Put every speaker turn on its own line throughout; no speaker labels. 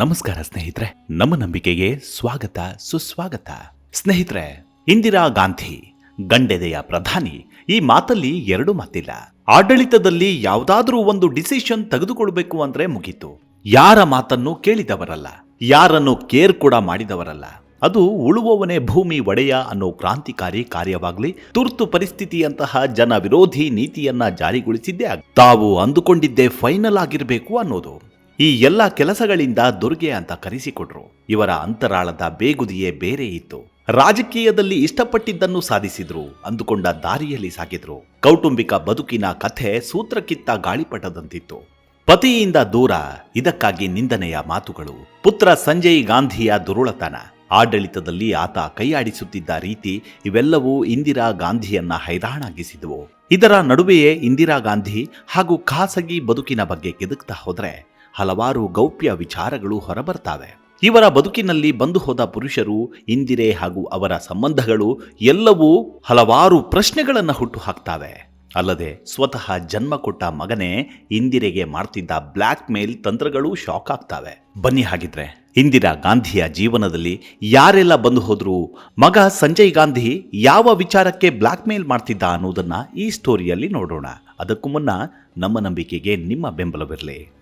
ನಮಸ್ಕಾರ ಸ್ನೇಹಿತರೆ, ನಮ್ಮ ನಂಬಿಕೆಗೆ ಸ್ವಾಗತ, ಸುಸ್ವಾಗತ. ಸ್ನೇಹಿತರೆ, ಇಂದಿರಾ ಗಾಂಧಿ, ಗಂಡೆದೆಯ ಪ್ರಧಾನಿ, ಈ ಮಾತಲ್ಲಿ ಎರಡು ಮಾತಿಲ್ಲ. ಆಡಳಿತದಲ್ಲಿ ಯಾವುದಾದ್ರೂ ಒಂದು ಡಿಸಿಷನ್ ತೆಗೆದುಕೊಳ್ಬೇಕು ಅಂದ್ರೆ ಮುಗೀತು. ಯಾರ ಮಾತನ್ನು ಕೇಳಿದವರಲ್ಲ, ಯಾರನ್ನು ಕೇರ್ ಕೂಡ ಮಾಡಿದವರಲ್ಲ. ಅದು ಉಳುವವನೇ ಭೂಮಿ ಒಡೆಯ ಅನ್ನೋ ಕ್ರಾಂತಿಕಾರಿ ಕಾರ್ಯವಾಗ್ಲಿ, ತುರ್ತು ಪರಿಸ್ಥಿತಿಯಂತಹ ಜನ ವಿರೋಧಿ ನೀತಿಯನ್ನ ಜಾರಿಗೊಳಿಸಿದ್ದೇ ತಾವು ಅಂದುಕೊಂಡಿದ್ದೇ ಫೈನಲ್ ಆಗಿರಬೇಕು ಅನ್ನೋದು. ಈ ಎಲ್ಲ ಕೆಲಸಗಳಿಂದ ದುರ್ಗೆ ಅಂತ ಕರೆಸಿಕೊಟ್ರು. ಇವರ ಅಂತರಾಳದ ಬೇಗುದಿಯೇ ಬೇರೆ ಇತ್ತು. ರಾಜಕೀಯದಲ್ಲಿ ಇಷ್ಟಪಟ್ಟಿದ್ದನ್ನು ಸಾಧಿಸಿದ್ರು, ಅಂದುಕೊಂಡ ದಾರಿಯಲ್ಲಿ ಸಾಗಿದ್ರು. ಕೌಟುಂಬಿಕ ಬದುಕಿನ ಕಥೆ ಸೂತ್ರಕ್ಕಿತ್ತ ಗಾಳಿಪಟದಂತಿತ್ತು. ಪತಿಯಿಂದ ದೂರ, ಇದಕ್ಕಾಗಿ ನಿಂದನೆಯ ಮಾತುಗಳು. ಪುತ್ರ ಸಂಜಯ್ ಗಾಂಧಿಯ ದುರುಳತನ, ಆಡಳಿತದಲ್ಲಿ ಆತ ಕೈಯಾಡಿಸುತ್ತಿದ್ದ ರೀತಿ ಇವೆಲ್ಲವೂ ಇಂದಿರಾ ಗಾಂಧಿಯನ್ನ ಹೈರಾಣಾಗಿಸಿದವು. ಇದರ ನಡುವೆಯೇ ಇಂದಿರಾ ಗಾಂಧಿ ಹಾಗೂ ಖಾಸಗಿ ಬದುಕಿನ ಬಗ್ಗೆ ಕೆದಕ್ತಾ ಹೋದ್ರೆ ಹಲವಾರು ಗೌಪ್ಯ ವಿಚಾರಗಳು ಹೊರಬರ್ತಾವೆ. ಇವರ ಬದುಕಿನಲ್ಲಿ ಬಂದು ಹೋದ ಪುರುಷರು, ಇಂದಿರೆ ಹಾಗೂ ಅವರ ಸಂಬಂಧಗಳು ಎಲ್ಲವೂ ಹಲವಾರು ಪ್ರಶ್ನೆಗಳನ್ನು ಹುಟ್ಟು ಹಾಕ್ತಾವೆ. ಅಲ್ಲದೆ ಸ್ವತಃ ಜನ್ಮ ಕೊಟ್ಟ ಮಗನೇ ಇಂದಿರೆಗೆ ಮಾಡ್ತಿದ್ದ ಬ್ಲ್ಯಾಕ್ ಮೇಲ್ ತಂತ್ರಗಳು ಶಾಕ್ ಆಗ್ತಾವೆ. ಬನ್ನಿ ಹಾಗಿದ್ರೆ, ಇಂದಿರಾ ಗಾಂಧಿಯ ಜೀವನದಲ್ಲಿ ಯಾರೆಲ್ಲ ಬಂದು ಹೋದ್ರು, ಮಗ ಸಂಜಯ್ ಗಾಂಧಿ ಯಾವ ವಿಚಾರಕ್ಕೆ ಬ್ಲ್ಯಾಕ್ ಮೇಲ್ ಮಾಡ್ತಿದ್ದ ಅನ್ನೋದನ್ನ ಈ ಸ್ಟೋರಿಯಲ್ಲಿ ನೋಡೋಣ. ಅದಕ್ಕೂ ಮುನ್ನ ನಮ್ಮ ನಂಬಿಕೆಗೆ ನಿಮ್ಮ ಬೆಂಬಲವಿರಲಿ.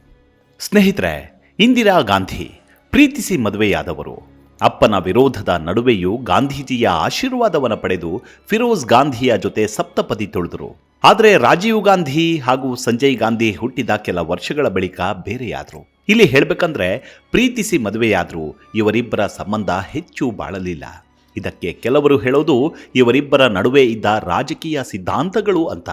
ಸ್ನೇಹಿತರೆ, ಇಂದಿರಾ ಗಾಂಧಿ ಪ್ರೀತಿಸಿ ಮದುವೆಯಾದವರು. ಅಪ್ಪನ ವಿರೋಧದ ನಡುವೆಯೂ ಗಾಂಧೀಜಿಯ ಆಶೀರ್ವಾದವನ್ನು ಪಡೆದು ಫಿರೋಜ್ ಗಾಂಧಿಯ ಜೊತೆ ಸಪ್ತಪದಿ ತೊಳೆದರು. ಆದರೆ ರಾಜೀವ್ ಗಾಂಧಿ ಹಾಗೂ ಸಂಜಯ್ ಗಾಂಧಿ ಹುಟ್ಟಿದ ಕೆಲ ವರ್ಷಗಳ ಬಳಿಕ ಬೇರೆಯಾದರು. ಇಲ್ಲಿ ಹೇಳಬೇಕಂದ್ರೆ ಪ್ರೀತಿಸಿ ಮದುವೆಯಾದರೂ, ಇವರಿಬ್ಬರ ಸಂಬಂಧ ಹೆಚ್ಚು ಬಾಳಲಿಲ್ಲ. ಇದಕ್ಕೆ ಕೆಲವರು ಹೇಳೋದು, ಇವರಿಬ್ಬರ ನಡುವೆ ಇದ್ದ ರಾಜಕೀಯ ಸಿದ್ಧಾಂತಗಳು ಅಂತ.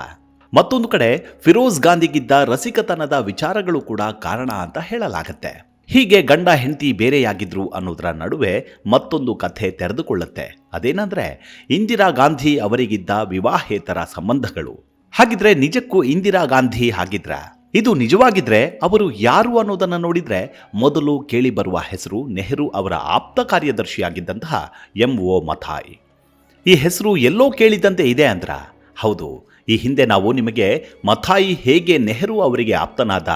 ಮತ್ತೊಂದು ಕಡೆ ಫಿರೋಜ್ ಗಾಂಧಿಗಿದ್ದ ರಸಿಕತನದ ವಿಚಾರಗಳು ಕೂಡ ಕಾರಣ ಅಂತ ಹೇಳಲಾಗತ್ತೆ. ಹೀಗೆ ಗಂಡ ಹೆಂಡತಿ ಬೇರೆಯಾಗಿದ್ರು ಅನ್ನೋದರ ನಡುವೆ ಮತ್ತೊಂದು ಕಥೆ ತೆರೆದುಕೊಳ್ಳುತ್ತೆ. ಅದೇನಂದ್ರೆ ಇಂದಿರಾ ಗಾಂಧಿ ಅವರಿಗಿದ್ದ ವಿವಾಹೇತರ ಸಂಬಂಧಗಳು. ಹಾಗಿದ್ರೆ ನಿಜಕ್ಕೂ ಇಂದಿರಾ ಗಾಂಧಿ ಹಾಗಿದ್ರ? ಇದು ನಿಜವಾಗಿದ್ರೆ ಅವರು ಯಾರು ಅನ್ನೋದನ್ನು ನೋಡಿದ್ರೆ ಮೊದಲು ಕೇಳಿ ಬರುವ ಹೆಸರು ನೆಹರು ಅವರ ಆಪ್ತ ಕಾರ್ಯದರ್ಶಿಯಾಗಿದ್ದಂತಹ ಎಂ ಒ ಮಥಾಯ್. ಈ ಹೆಸರು ಎಲ್ಲೋ ಕೇಳಿದಂತೆ ಇದೆ ಅಂದ್ರ? ಹೌದು. ಈ ಹಿಂದೆ ನಾವು ನಿಮಗೆ ಮಥಾಯಿ ಹೇಗೆ ನೆಹರು ಅವರಿಗೆ ಆಪ್ತನಾದ,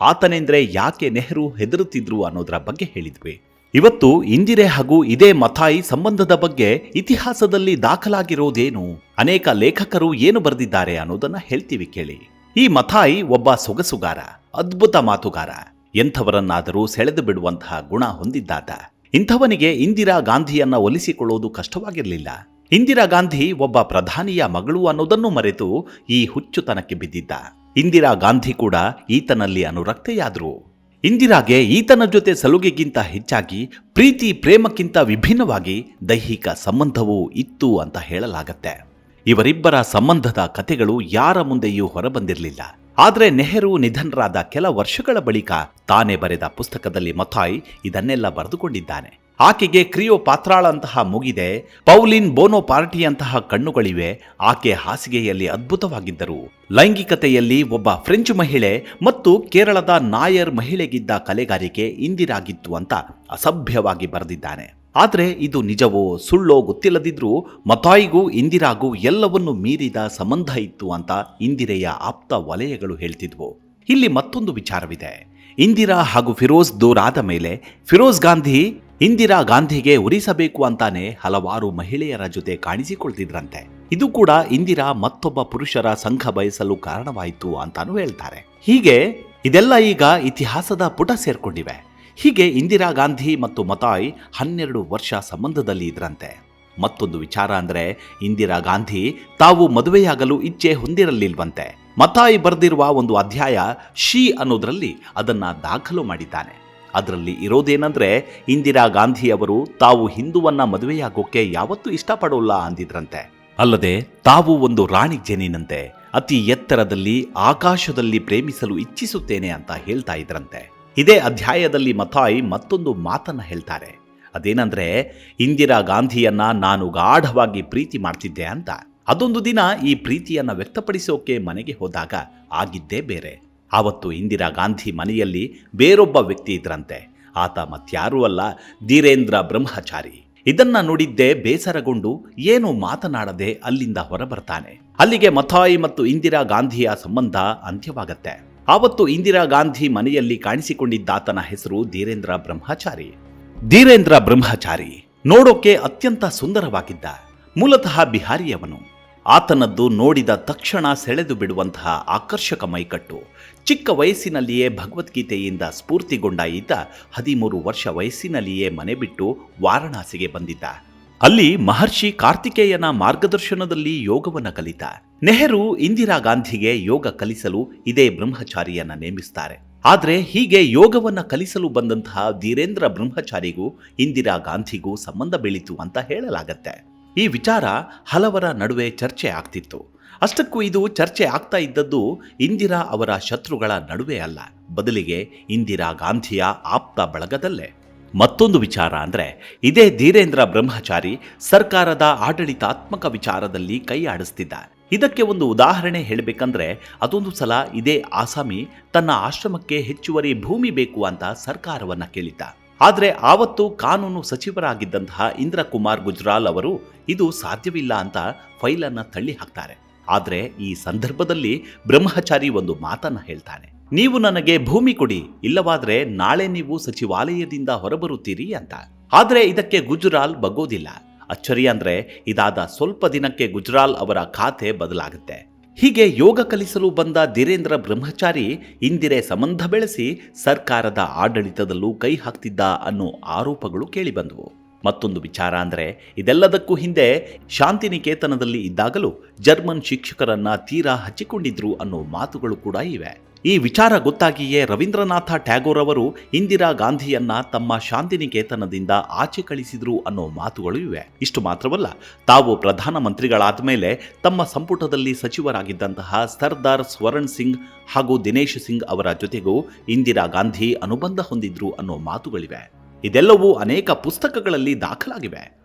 ಆತನೆಂದ್ರೆ ಯಾಕೆ ನೆಹರು ಹೆದರುತ್ತಿದ್ರು ಅನ್ನೋದರ ಬಗ್ಗೆ ಹೇಳಿದ್ವಿ. ಇವತ್ತು ಇಂದಿರೆ ಹಾಗೂ ಇದೇ ಮಥಾಯಿ ಸಂಬಂಧದ ಬಗ್ಗೆ ಇತಿಹಾಸದಲ್ಲಿ ದಾಖಲಾಗಿರೋದೇನು, ಅನೇಕ ಲೇಖಕರು ಏನು ಬರೆದಿದ್ದಾರೆ ಅನ್ನೋದನ್ನ ಹೇಳ್ತೀವಿ ಕೇಳಿ. ಈ ಮಥಾಯಿ ಒಬ್ಬ ಸೊಗಸುಗಾರ, ಅದ್ಭುತ ಮಾತುಗಾರ, ಎಂಥವರನ್ನಾದರೂ ಸೆಳೆದು ಬಿಡುವಂತಹ ಗುಣ ಹೊಂದಿದ್ದಾತ ಇಂಥವನಿಗೆ ಇಂದಿರಾ ಗಾಂಧಿಯನ್ನ ಒಲಿಸಿಕೊಳ್ಳೋದು ಕಷ್ಟವಾಗಿರಲಿಲ್ಲ. ಇಂದಿರಾ ಗಾಂಧಿ ಒಬ್ಬ ಪ್ರಧಾನಿಯ ಮಗಳು ಅನ್ನೋದನ್ನು ಮರೆತು ಈ ಹುಚ್ಚುತನಕ್ಕೆ ಬಿದ್ದಿದ್ದ. ಇಂದಿರಾ ಗಾಂಧಿ ಕೂಡ ಈತನಲ್ಲಿ ಅನುರಕ್ತೆಯಾದ್ರು. ಇಂದಿರಾಗೆ ಈತನ ಜೊತೆ ಸಲುಗೆಗಿಂತ ಹೆಚ್ಚಾಗಿ ಪ್ರೀತಿ, ಪ್ರೇಮಕ್ಕಿಂತ ವಿಭಿನ್ನವಾಗಿ ದೈಹಿಕ ಸಂಬಂಧವೂ ಇತ್ತು ಅಂತ ಹೇಳಲಾಗತ್ತೆ. ಇವರಿಬ್ಬರ ಸಂಬಂಧದ ಕಥೆಗಳು ಯಾರ ಮುಂದೆಯೂ ಹೊರಬಂದಿರಲಿಲ್ಲ. ಆದರೆ ನೆಹರು ನಿಧನರಾದ ಕೆಲ ವರ್ಷಗಳ ಬಳಿಕ ತಾನೇ ಬರೆದ ಪುಸ್ತಕದಲ್ಲಿ ಮಥಾಯ್ ಇದನ್ನೆಲ್ಲ ಬರೆದುಕೊಂಡಿದ್ದಾನೆ. ಆಕೆಗೆ ಕ್ರಿಯೋ ಪಾತ್ರಾಳಂತಹ ಮುಗಿದೆ, ಪೌಲಿನ್ ಬೋನೋ ಪಾರ್ಟಿಯಂತಹ ಕಣ್ಣುಗಳಿವೆ, ಆಕೆ ಹಾಸಿಗೆಯಲ್ಲಿ ಅದ್ಭುತವಾಗಿದ್ದರು. ಲೈಂಗಿಕತೆಯಲ್ಲಿ ಒಬ್ಬ ಫ್ರೆಂಚ್ ಮಹಿಳೆ ಮತ್ತು ಕೇರಳದ ನಾಯರ್ ಮಹಿಳೆಗಿದ್ದ ಕಲೆಗಾರಿಕೆ ಇಂದಿರಾಗಿತ್ತು ಅಂತ ಅಸಭ್ಯವಾಗಿ ಬರೆದಿದ್ದಾನೆ. ಆದರೆ ಇದು ನಿಜವೋ ಸುಳ್ಳೋ ಗೊತ್ತಿಲ್ಲದಿದ್ರೂ ಮತಾಯಿಗೂ ಇಂದಿರಾಗೂ ಎಲ್ಲವನ್ನು ಮೀರಿದ ಸಂಬಂಧ ಇತ್ತು ಅಂತ ಇಂದಿರೆಯ ಆಪ್ತ ವಲಯಗಳು ಹೇಳ್ತಿದ್ವು. ಇಲ್ಲಿ ಮತ್ತೊಂದು ವಿಚಾರವಿದೆ. ಇಂದಿರಾ ಹಾಗೂ ಫಿರೋಜ್ ದೂರಾದ ಮೇಲೆ ಫಿರೋಜ್ ಗಾಂಧಿ ಇಂದಿರಾ ಗಾಂಧಿಗೆ ಉರಿಸಬೇಕು ಅಂತಾನೆ ಹಲವಾರು ಮಹಿಳೆಯರ ಜೊತೆ ಕಾಣಿಸಿಕೊಳ್ತಿದ್ರಂತೆ. ಇದು ಕೂಡ ಇಂದಿರಾ ಮತ್ತೊಬ್ಬ ಪುರುಷರ ಸಂಘ ಬಯಸಲು ಕಾರಣವಾಯಿತು ಅಂತಾನು ಹೇಳ್ತಾರೆ. ಹೀಗೆ ಇದೆಲ್ಲ ಈಗ ಇತಿಹಾಸದ ಪುಟ ಸೇರ್ಕೊಂಡಿವೆ. ಹೀಗೆ ಇಂದಿರಾ ಗಾಂಧಿ ಮತ್ತು ಮತಾಯ್ ಹನ್ನೆರಡು ವರ್ಷ ಸಂಬಂಧದಲ್ಲಿ ಇದ್ರಂತೆ. ಮತ್ತೊಂದು ವಿಚಾರ ಅಂದ್ರೆ ಇಂದಿರಾ ಗಾಂಧಿ ತಾವು ಮದುವೆಯಾಗಲು ಇಚ್ಛೆ ಹೊಂದಿರಲಿಲ್ವಂತೆ. ಮತಾಯಿ ಬರೆದಿರುವ ಒಂದು ಅಧ್ಯಾಯ ಶಿ ಅನ್ನೋದ್ರಲ್ಲಿ ಅದನ್ನ ದಾಖಲು ಮಾಡಿದ್ದಾನೆ. ಅದರಲ್ಲಿ ಇರೋದೇನಂದ್ರೆ ಇಂದಿರಾ ಗಾಂಧಿಯವರು ತಾವು ಹಿಂದುವನ್ನ ಮದುವೆಯಾಗೋಕೆ ಯಾವತ್ತೂ ಇಷ್ಟಪಡೋಲ್ಲ ಅಂದಿದ್ರಂತೆ. ಅಲ್ಲದೆ ತಾವು ಒಂದು ರಾಣಿ ಜೇನಿನಂತೆ ಅತಿ ಎತ್ತರದಲ್ಲಿ ಆಕಾಶದಲ್ಲಿ ಪ್ರೇಮಿಸಲು ಇಚ್ಛಿಸುತ್ತೇನೆ ಅಂತ ಹೇಳ್ತಾ ಇದ್ರಂತೆ. ಇದೇ ಅಧ್ಯಾಯದಲ್ಲಿ ಮಥಾಯ್ ಮತ್ತೊಂದು ಮಾತನ್ನ ಹೇಳ್ತಾರೆ. ಅದೇನಂದ್ರೆ ಇಂದಿರಾ ಗಾಂಧಿಯನ್ನ ನಾನು ಗಾಢವಾಗಿ ಪ್ರೀತಿ ಮಾಡ್ತಿದ್ದೆ ಅಂತ. ಅದೊಂದು ದಿನ ಈ ಪ್ರೀತಿಯನ್ನ ವ್ಯಕ್ತಪಡಿಸೋಕೆ ಮನೆಗೆ ಹೋದಾಗ ಆಗಿದ್ದೇ ಬೇರೆ. ಆವತ್ತು ಇಂದಿರಾ ಗಾಂಧಿ ಮನೆಯಲ್ಲಿ ಬೇರೊಬ್ಬ ವ್ಯಕ್ತಿ ಇದ್ರಂತೆ. ಆತ ಮತ್ಯಾರೂ ಅಲ್ಲ, ಧೀರೇಂದ್ರ ಬ್ರಹ್ಮಚಾರಿ. ಇದನ್ನ ನೋಡಿದ್ದೇ ಬೇಸರಗೊಂಡು ಏನು ಮಾತನಾಡದೆ ಅಲ್ಲಿಂದ ಹೊರಬರ್ತಾನೆ. ಅಲ್ಲಿಗೆ ಮಥಾಯಿ ಮತ್ತು ಇಂದಿರಾ ಗಾಂಧಿಯ ಸಂಬಂಧ ಅಂತ್ಯವಾಗತ್ತೆ. ಆವತ್ತು ಇಂದಿರಾ ಗಾಂಧಿ ಮನೆಯಲ್ಲಿ ಕಾಣಿಸಿಕೊಂಡಿದ್ದಾತನ ಹೆಸರು ಧೀರೇಂದ್ರ ಬ್ರಹ್ಮಚಾರಿ. ಧೀರೇಂದ್ರ ಬ್ರಹ್ಮಚಾರಿ ನೋಡೋಕೆ ಅತ್ಯಂತ ಸುಂದರವಾಗಿದ್ದ, ಮೂಲತಃ ಬಿಹಾರಿಯವನು. ಆತನದ್ದು ನೋಡಿದ ತಕ್ಷಣ ಸೆಳೆದು ಬಿಡುವಂತಹ ಆಕರ್ಷಕ ಮೈಕಟ್ಟು. ಚಿಕ್ಕ ವಯಸ್ಸಿನಲ್ಲಿಯೇ ಭಗವದ್ಗೀತೆಯಿಂದ ಸ್ಫೂರ್ತಿಗೊಂಡ ಈತ ಹದಿಮೂರು ವರ್ಷ ವಯಸ್ಸಿನಲ್ಲಿಯೇ ಮನೆ ಬಿಟ್ಟು ವಾರಣಾಸಿಗೆ ಬಂದಿದ್ದ. ಅಲ್ಲಿ ಮಹರ್ಷಿ ಕಾರ್ತಿಕೇಯನ ಮಾರ್ಗದರ್ಶನದಲ್ಲಿ ಯೋಗವನ್ನು ಕಲಿತ. ನೆಹರು ಇಂದಿರಾ ಗಾಂಧಿಗೆ ಯೋಗ ಕಲಿಸಲು ಇದೇ ಬ್ರಹ್ಮಚಾರಿಯನ್ನ ನೇಮಿಸ್ತಾರೆ. ಆದರೆ ಹೀಗೆ ಯೋಗವನ್ನು ಕಲಿಸಲು ಬಂದಂತಹ ಧೀರೇಂದ್ರ ಬ್ರಹ್ಮಚಾರಿಗೂ ಇಂದಿರಾ ಗಾಂಧಿಗೂ ಸಂಬಂಧ ಬೀಳಿತು ಅಂತ ಹೇಳಲಾಗತ್ತೆ. ಈ ವಿಚಾರ ಹಲವರ ನಡುವೆ ಚರ್ಚೆ ಆಗ್ತಿತ್ತು. ಅಷ್ಟಕ್ಕೂ ಇದು ಚರ್ಚೆ ಆಗ್ತಾ ಇದ್ದದ್ದು ಇಂದಿರಾ ಅವರ ಶತ್ರುಗಳ ನಡುವೆ ಅಲ್ಲ. ಬದಲಿಗೆ ಇಂದಿರಾ ಗಾಂಧಿಯ ಆಪ್ತ ಬಳಗದಲ್ಲೇ. ಮತ್ತೊಂದು ವಿಚಾರ ಅಂದರೆ, ಇದೇ ಧೀರೇಂದ್ರ ಬ್ರಹ್ಮಚಾರಿ ಸರ್ಕಾರದ ಆಡಳಿತಾತ್ಮಕ ವಿಚಾರದಲ್ಲಿ ಕೈ ಆಡಿಸ್ತಿದ್ದ. ಇದಕ್ಕೆ ಒಂದು ಉದಾಹರಣೆ ಹೇಳಬೇಕಂದ್ರೆ, ಅದೊಂದು ಸಲ ಇದೇ ಆಸಾಮಿ ತನ್ನ ಆಶ್ರಮಕ್ಕೆ ಹೆಚ್ಚುವರಿ ಭೂಮಿ ಬೇಕು ಅಂತ ಸರ್ಕಾರವನ್ನು ಕೇಳಿದ್ದ. ಆದ್ರೆ ಆವತ್ತು ಕಾನೂನು ಸಚಿವರಾಗಿದ್ದಂತಹ ಇಂದ್ರಕುಮಾರ್ ಗುಜ್ರಾಲ್ ಅವರು ಇದು ಸಾಧ್ಯವಿಲ್ಲ ಅಂತ ಫೈಲನ್ನು ತಳ್ಳಿ ಹಾಕ್ತಾರೆ. ಆದರೆ ಈ ಸಂದರ್ಭದಲ್ಲಿ ಬ್ರಹ್ಮಚಾರಿ ಒಂದು ಮಾತನ್ನು ಹೇಳ್ತಾನೆ. ನೀವು ನನಗೆ ಭೂಮಿ ಕೊಡಿ, ಇಲ್ಲವಾದರೆ ನಾಳೆ ನೀವು ಸಚಿವಾಲಯದಿಂದ ಹೊರಬರುತ್ತೀರಿ ಅಂತ. ಆದರೆ ಇದಕ್ಕೆ ಗುಜ್ರಾಲ್ ಬಗ್ಗೋದಿಲ್ಲ. ಅಚ್ಚರಿ ಅಂದ್ರೆ ಇದಾದ ಸ್ವಲ್ಪ ದಿನಕ್ಕೆ ಗುಜ್ರಾಲ್ ಅವರ ಖಾತೆ ಬದಲಾಗುತ್ತೆ. ಹೀಗೆ ಯೋಗ ಕಲಿಸಲು ಬಂದ ಧೀರೇಂದ್ರ ಬ್ರಹ್ಮಚಾರಿ ಇಂದಿರೆ ಸಂಬಂಧ ಬೆಳೆಸಿ ಸರ್ಕಾರದ ಆಡಳಿತದಲ್ಲೂ ಕೈ ಹಾಕ್ತಿದ್ದ ಅನ್ನೋ ಆರೋಪಗಳು ಕೇಳಿಬಂದವು. ಮತ್ತೊಂದು ವಿಚಾರ ಅಂದರೆ, ಇದೆಲ್ಲದಕ್ಕೂ ಹಿಂದೆ ಶಾಂತಿನಿಕೇತನದಲ್ಲಿ ಇದ್ದಾಗಲೂ ಜರ್ಮನ್ ಶಿಕ್ಷಕರನ್ನ ತೀರಾ ಹಚ್ಚಿಕೊಂಡಿದ್ರು ಅನ್ನೋ ಮಾತುಗಳು ಕೂಡ ಇವೆ. ಈ ವಿಚಾರ ಗೊತ್ತಾಗಿಯೇ ರವೀಂದ್ರನಾಥ ಟ್ಯಾಗೋರ್ ಅವರು ಇಂದಿರಾ ಗಾಂಧಿಯನ್ನ ತಮ್ಮ ಶಾಂತಿನಿಕೇತನದಿಂದ ಆಚೆ ಕಳಿಸಿದ್ರು ಅನ್ನೋ ಮಾತುಗಳು ಇವೆ. ಇಷ್ಟು ಮಾತ್ರವಲ್ಲ, ತಾವು ಪ್ರಧಾನಮಂತ್ರಿಗಳಾದ ಮೇಲೆ ತಮ್ಮ ಸಂಪುಟದಲ್ಲಿ ಸಚಿವರಾಗಿದ್ದಂತಹ ಸರ್ದಾರ್ ಸ್ವರಣ್ ಸಿಂಗ್ ಹಾಗೂ ದಿನೇಶ್ ಸಿಂಗ್ ಅವರ ಜೊತೆಗೂ ಇಂದಿರಾ ಗಾಂಧಿ ಅನುಬಂಧ ಹೊಂದಿದ್ರು ಅನ್ನೋ ಮಾತುಗಳಿವೆ. ಇದೆಲ್ಲವೂ ಅನೇಕ ಪುಸ್ತಕಗಳಲ್ಲಿ ದಾಖಲಾಗಿವೆ.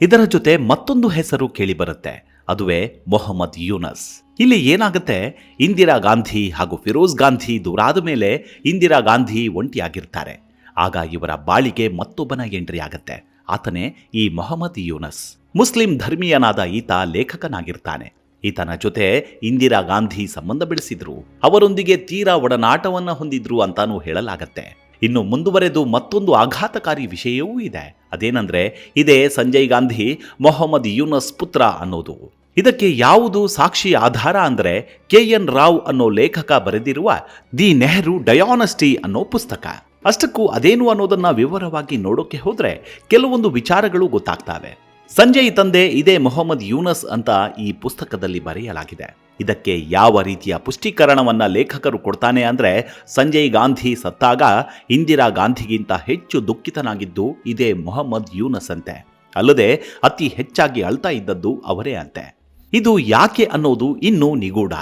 ಇದರ ಜೊತೆ ಮತ್ತೊಂದು ಹೆಸರು ಕೇಳಿಬರುತ್ತೆ. ಅದುವೇ ಮೊಹಮ್ಮದ್ ಯೂನಸ್. ಇಲ್ಲಿ ಏನಾಗುತ್ತೆ? ಇಂದಿರಾ ಗಾಂಧಿ ಹಾಗೂ ಫಿರೋಜ್ ಗಾಂಧಿ ದೂರಾದ ಮೇಲೆ ಇಂದಿರಾ ಗಾಂಧಿ ಒಂಟಿಯಾಗಿರ್ತಾರೆ. ಆಗ ಇವರ ಬಾಳಿಗೆ ಮತ್ತೊಬ್ಬನ ಎಂಟ್ರಿ ಆಗತ್ತೆ. ಆತನೇ ಈ ಮೊಹಮ್ಮದ್ ಯೂನಸ್. ಮುಸ್ಲಿಂ ಧರ್ಮೀಯನಾದ ಈತ ಲೇಖಕನಾಗಿರ್ತಾನೆ. ಈತನ ಜೊತೆ ಇಂದಿರಾ ಗಾಂಧಿ ಸಂಬಂಧ ಬೆಳೆಸಿದ್ರು. ಅವರೊಂದಿಗೆ ತೀರಾ ಒಡನಾಟವನ್ನ ಹೊಂದಿದ್ರು ಅಂತಾನೂ ಹೇಳಲಾಗತ್ತೆ. ಇನ್ನು ಮುಂದುವರೆದು ಮತ್ತೊಂದು ಆಘಾತಕಾರಿ ವಿಷಯವೂ ಇದೆ. ಅದೇನಂದ್ರೆ, ಇದೇ ಸಂಜಯ್ ಗಾಂಧಿ ಮೊಹಮ್ಮದ್ ಯೂನಸ್ ಪುತ್ರ ಅನ್ನೋದು. ಇದಕ್ಕೆ ಯಾವುದು ಸಾಕ್ಷಿ ಆಧಾರ ಅಂದರೆ, ಕೆ ಎನ್ ರಾವ್ ಅನ್ನೋ ಲೇಖಕ ಬರೆದಿರುವ ದಿ ನೆಹರು ಡಯಾನಸ್ಟಿ ಅನ್ನೋ ಪುಸ್ತಕ. ಅಷ್ಟಕ್ಕೂ ಅದೇನು ಅನ್ನೋದನ್ನ ವಿವರವಾಗಿ ನೋಡೋಕೆ ಹೋದ್ರೆ, ಕೆಲವೊಂದು ವಿಚಾರಗಳು ಗೊತ್ತಾಗ್ತವೆ. ಸಂಜಯ್ ತಂದೆ ಇದೇ ಮೊಹಮ್ಮದ್ ಯೂನಸ್ ಅಂತ ಈ ಪುಸ್ತಕದಲ್ಲಿ ಬರೆಯಲಾಗಿದೆ. ಇದಕ್ಕೆ ಯಾವ ರೀತಿಯ ಪುಷ್ಟೀಕರಣವನ್ನು ಲೇಖಕರು ಕೊಡ್ತಾನೆ ಅಂದರೆ ಸಂಜಯ್ ಗಾಂಧಿ ಸತ್ತಾಗ ಇಂದಿರಾ ಗಾಂಧಿಗಿಂತ ಹೆಚ್ಚು ದುಃಖಿತನಾಗಿದ್ದು ಇದೇ ಮೊಹಮ್ಮದ್ ಯೂನಸ್ ಅಂತೆ ಅಲ್ಲದೆ ಅತಿ ಹೆಚ್ಚಾಗಿ ಅಳ್ತಾ ಇದ್ದದ್ದು ಅವರೇ ಅಂತೆ. ಇದು ಯಾಕೆ ಅನ್ನೋದು ಇನ್ನೂ ನಿಗೂಢ.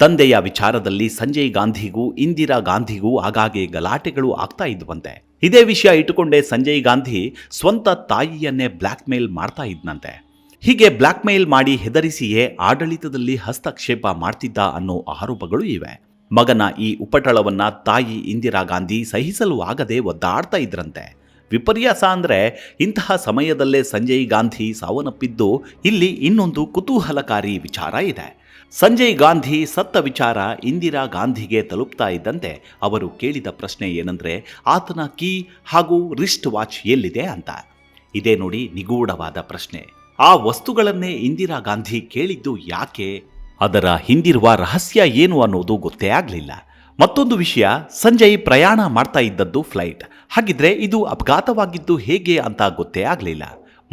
ತಂದೆಯ ವಿಚಾರದಲ್ಲಿ ಸಂಜಯ್ ಗಾಂಧಿಗೂ ಇಂದಿರಾ ಗಾಂಧಿಗೂ ಆಗಾಗ್ಗೆ ಗಲಾಟೆಗಳು ಆಗ್ತಾ ಇದ್ವಂತೆ. ಇದೇ ವಿಷಯ ಇಟ್ಟುಕೊಂಡೇ ಸಂಜಯ್ ಗಾಂಧಿ ಸ್ವಂತ ತಾಯಿಯನ್ನೇ ಬ್ಲ್ಯಾಕ್ ಮೇಲ್ ಮಾಡ್ತಾ ಇದ್ನಂತೆ. ಹೀಗೆ ಬ್ಲ್ಯಾಕ್ ಮೇಲ್ ಮಾಡಿ ಹೆದರಿಸಿಯೇ ಆಡಳಿತದಲ್ಲಿ ಹಸ್ತಕ್ಷೇಪ ಮಾಡ್ತಿದ್ದ ಅನ್ನೋ ಆರೋಪಗಳು ಇವೆ. ಮಗನ ಈ ಉಪಟಳವನ್ನ ತಾಯಿ ಇಂದಿರಾ ಗಾಂಧಿ ಸಹಿಸಲು ಆಗದೆ ಒದ್ದಾಡ್ತಾ ಇದ್ರಂತೆ. ವಿಪರ್ಯಾಸ ಅಂದರೆ ಇಂತಹ ಸಮಯದಲ್ಲೇ ಸಂಜಯ್ ಗಾಂಧಿ ಸಾವನ್ನಪ್ಪಿದ್ದು ಇಲ್ಲಿ ಇನ್ನೊಂದು ಕುತೂಹಲಕಾರಿ ವಿಚಾರ ಇದೆ. ಸಂಜಯ್ ಗಾಂಧಿ ಸತ್ತ ವಿಚಾರ ಇಂದಿರಾ ಗಾಂಧಿಗೆ ತಲುಪ್ತಾ ಇದ್ದಂತೆ ಅವರು ಕೇಳಿದ ಪ್ರಶ್ನೆ ಏನಂದರೆ, ಆತನ ಕೀ ಹಾಗೂ ರಿಸ್ಟ್ ವಾಚ್ ಎಲ್ಲಿದೆ ಅಂತ. ಇದೇ ನೋಡಿ ನಿಗೂಢವಾದ ಪ್ರಶ್ನೆ. ಆ ವಸ್ತುಗಳನ್ನೇ ಇಂದಿರಾ ಗಾಂಧಿ ಕೇಳಿದ್ದು ಯಾಕೆ? ಅದರ ಹಿಂದಿರುವ ರಹಸ್ಯ ಏನು ಅನ್ನೋದು ಗೊತ್ತೇ ಆಗಲಿಲ್ಲ. ಮತ್ತೊಂದು ವಿಷಯ, ಸಂಜಯ್ ಪ್ರಯಾಣ ಮಾಡ್ತಾ ಇದ್ದದ್ದು ಫ್ಲೈಟ್. ಹಾಗಿದ್ರೆ ಇದು ಅಪಘಾತವಾಗಿದ್ದು ಹೇಗೆ ಅಂತ ಗೊತ್ತೇ ಆಗಲಿಲ್ಲ.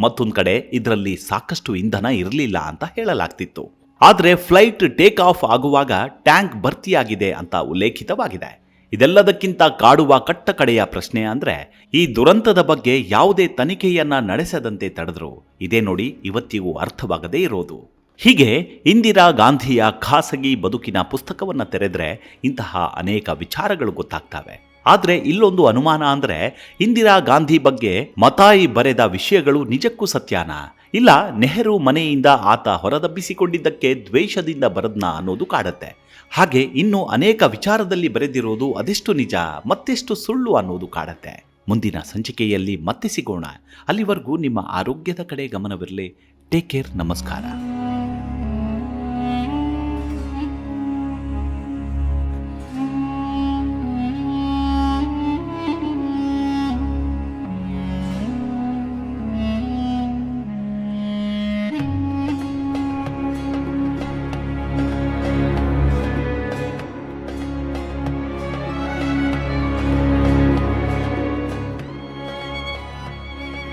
ಮತ್ತೊಂದು ಕಡೆ ಇದರಲ್ಲಿ ಸಾಕಷ್ಟು ಇಂಧನ ಇರಲಿಲ್ಲ ಅಂತ ಹೇಳಲಾಗ್ತಿತ್ತು. ಆದರೆ ಫ್ಲೈಟ್ ಟೇಕ್ ಆಫ್ ಆಗುವಾಗ ಟ್ಯಾಂಕ್ ಭರ್ತಿಯಾಗಿದೆ ಅಂತ ಉಲ್ಲೇಖಿತವಾಗಿದೆ. ಇದೆಲ್ಲದಕ್ಕಿಂತ ಕಾಡುವ ಕಟ್ಟಕಡೆಯ ಪ್ರಶ್ನೆ ಅಂದ್ರೆ ಈ ದುರಂತದ ಬಗ್ಗೆ ಯಾವುದೇ ತನಿಖೆಯನ್ನ ನಡೆಸದಂತೆ ತಡೆದ್ರು. ಇದೇ ನೋಡಿ ಇವತ್ತಿಗೂ ಅರ್ಥವಾಗದೇ ಇರೋದು. ಹೀಗೆ ಇಂದಿರಾ ಗಾಂಧಿಯ ಖಾಸಗಿ ಬದುಕಿನ ಪುಸ್ತಕವನ್ನ ತೆರೆದ್ರೆ ಇಂತಹ ಅನೇಕ ವಿಚಾರಗಳು ಗೊತ್ತಾಗ್ತವೆ. ಆದ್ರೆ ಇಲ್ಲೊಂದು ಅನುಮಾನ ಅಂದ್ರೆ ಇಂದಿರಾ ಗಾಂಧಿ ಬಗ್ಗೆ ಮತಾಯಿ ಬರೆದ ವಿಷಯಗಳು ನಿಜಕ್ಕೂ ಸತ್ಯಾನ? ಇಲ್ಲ, ನೆಹರು ಮನೆಯಿಂದ ಆತ ಹೊರದಬ್ಬಿಸಿಕೊಂಡಿದ್ದಕ್ಕೆ ದ್ವೇಷದಿಂದ ಬರದ್ನ ಅನ್ನೋದು ಕಾಡತ್ತೆ. ಹಾಗೆ ಇನ್ನು ಅನೇಕ ವಿಚಾರದಲ್ಲಿ ಬರೆದಿರೋದು ಅದೆಷ್ಟು ನಿಜ, ಮತ್ತೆಷ್ಟು ಸುಳ್ಳು ಅನ್ನೋದು ಕಾಡತ್ತೆ. ಮುಂದಿನ ಸಂಚಿಕೆಯಲ್ಲಿ ಮತ್ತೆ ಸಿಗೋಣ. ಅಲ್ಲಿವರೆಗೂ ನಿಮ್ಮ ಆರೋಗ್ಯದ ಕಡೆ ಗಮನವಿರಲಿ. ಟೇಕ್ ಕೇರ್ ನಮಸ್ಕಾರ.